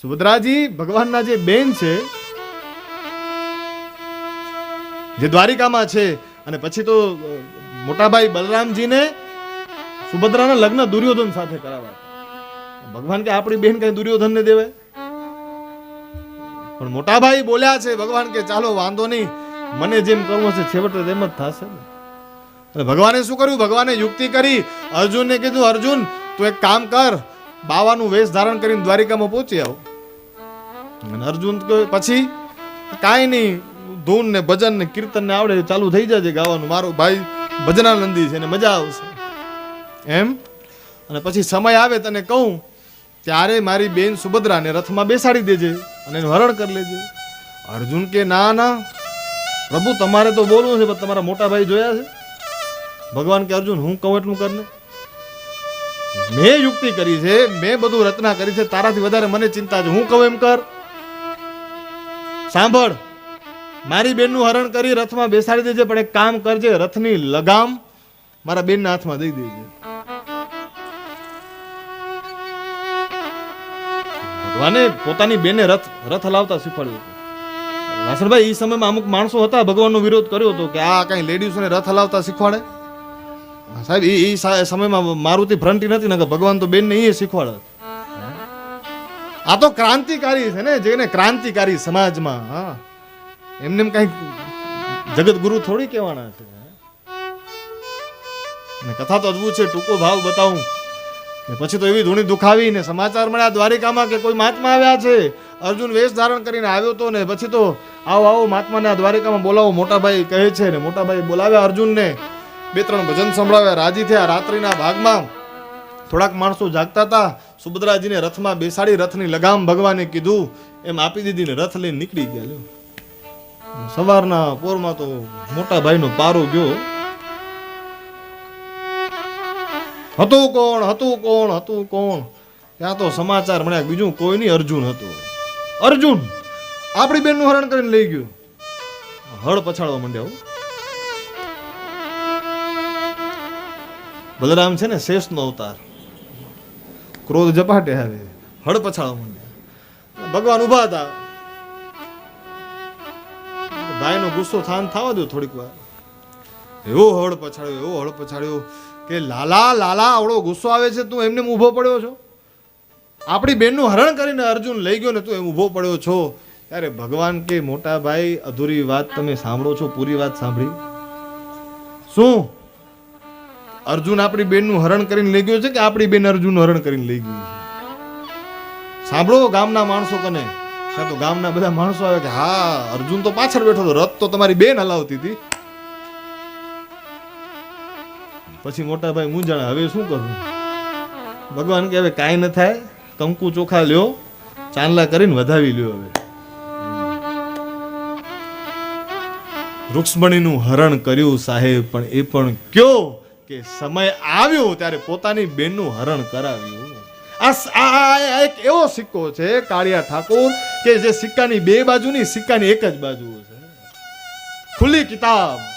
સુભદ્રાજી, ભગવાનના જે બેન છે, જે દ્વારિકામાં છે, અને પછી તો મોટાભાઈ બલરામજીને સુભદ્રાના લગ્ન દુર્યોધન સાથે કરાવવા ભગવાન કે આપણી બેન કઈ દુર્યોધનને દેવાય પણ મોટાભાઈ બોલ્યા છે, ભગવાન કે ચાલો, વાંધો નહીં, મને જેમ કરવું છે છેવટે તેમ જ થશે ભગવાને શું કર્યું? ભગવાને યુક્તિ કરી. અર્જુનને કીધું, અર્જુન, તું એક કામ કર બાવાનું વેશ ધારણ કરીને દ્વારિકામાં પહોંચી આવો. અને અર્જુન પછી કાંઈ નહીં, ધૂન ને ભજન ને કીર્તન ને આવડે ચાલુ થઈ જશે ગાવાનું. મારો ભાઈ ભજનાનંદી છે ને મજા આવશે. એમ? અને પછી સમય આવે તને કહું, ત્યારે મારી બેન સુભદ્રાને રથમાં બેસાડી દેજે અને એનું હરણ કરી લેજે. અર્જુન કે, ના ના, પ્રભુ, તમારે તો બોલવું છે, પણ તમારા મોટા ભાઈ જોયા છે. ભગવાન કે, અર્જુન, હું કહું એટલું કરને? મેં યુક્તિ કરી છે, મેં બધું રચના કરી છે, તારાથી વધારે મને ચિંતા છે. હું કહું એમ કર. સાંભળ, મારી બેનનું હરણ કરી રથમાં બેસાડી દેજે, પણ એક કામ કરજે, રથની લગામ મારા બેનના હાથમાં દઈ દેજે. ભગવાને પોતાની બેને રથ રથ હલાવતા શીખવાડ્યું વાસણભાઈ એ સમયમાં અમુક માણસો હતા, ભગવાનનો વિરોધ કર્યો હતો કે આ કઈ લેડીઝોને રથ હલાવતા શીખવાડે? સાહેબ એ સમયમાં મારુતિ ફ્રન્ટી નથી ને ભગવાન તો બેનને એ શીખવાડે. આ તો ક્રાંતિકારી છે ને જેને ક્રાંતિકારી સમાજમાં, હા. એમને એમ કઈ જગત ગુરુ થોડી કહેવાના છે ને કથા તો અદભુત છે, ટૂંકો ભાવ બતાવું. ને પછી તો એવી ધૂણી દુખાવી ને સમાચાર મળ્યા દ્વારિકામાં કે કોઈ મહાત્મા આવ્યા છે. અર્જુન વેશ ધારણ કરીને આવ્યો તો ને પછી તો આવો આવો મહાત્માને દ્વારિકામાં બોલાવો, મોટાભાઈ કહે છે ને, મોટાભાઈ બોલાવ્યા અર્જુનને. બે ત્રણ ભજન સંભળાવ્યા. રાજી થયા રાત્રિના ભાગમાં. થોડાક માણસો જાગતા હતા. સુભદ્રાજીને રથમાં બેસાડી રથની લગામ ભગવાને કીધું. એમ આપી દીધી રથ લઈને નીકળી ગયા. સવારના પોરમાં તો મોટા ભાઈનો પારો ગયો. હતું કોણ હતું કોણ હતું કોણ? ત્યાં તો સમાચાર મળ્યા બીજું કોઈ નહીં અર્જુન હતું. અર્જુન! આપણી બેનનું હરણ કરીને લઈ ગયું. હળ પછાડવા માંડ્યા બલરામ છે ને શેષનો અવતાર. ક્રોધ જપાટે આવે હળ પછાડવા માંડ્યા ભગવાન ઊભા હતા. ભાઈનો ગુસ્સો થાન થવા દો થોડીક વાર. એવો હળ પછાડ્યો, એવો હળ પછાડ્યો કે લાલા લાલા, આવડો ગુસ્સો આવે છે, તું એમને ઊભો પડ્યો છો? આપણી બેનનું હરણ કરીને અર્જુન લઈ ગયો ને તું એમ ઊભો પડ્યો છો? ત્યારે ભગવાન કે, મોટા ભાઈ, અધૂરી વાત તમે સાંભળો છો, પૂરી વાત સાંભળી. શું? અર્જુન આપણી બેનનું હરણ કરીને લઈ ગયો છે કે આપણી બેન અર્જુનનું હરણ કરીને લઈ ગયું સાંભળો ગામના માણસો કને. તો ગામના બધા માણસો આવે કે, હા, અર્જુન તો પાછળ બેઠો હતો, રથ તો તમારી બેન હલાવતી હતી. પછી મોટા ભાઈ મૂંઝાણા, હવે શું કરવું ભગવાન કે, હવે કાંઈ ન થાય, કંકુ ચોખા લ્યો, ચાંદલા કરીને વધાવી લ્યો હવે. રૂક્ષ્મણીનું હરણ કર્યું સાહેબ, પણ એ પણ કયો? કે સમય આવ્યો ત્યારે પોતાની બેનનું હરણ કરાવ્યું. આ એક એવો સિક્કો છે, કાળિયા ઠાકોર, કે જે સિક્કાની બે બાજુની, સિક્કાની એક જ બાજુ છે. ખુલ્લી કિતાબ.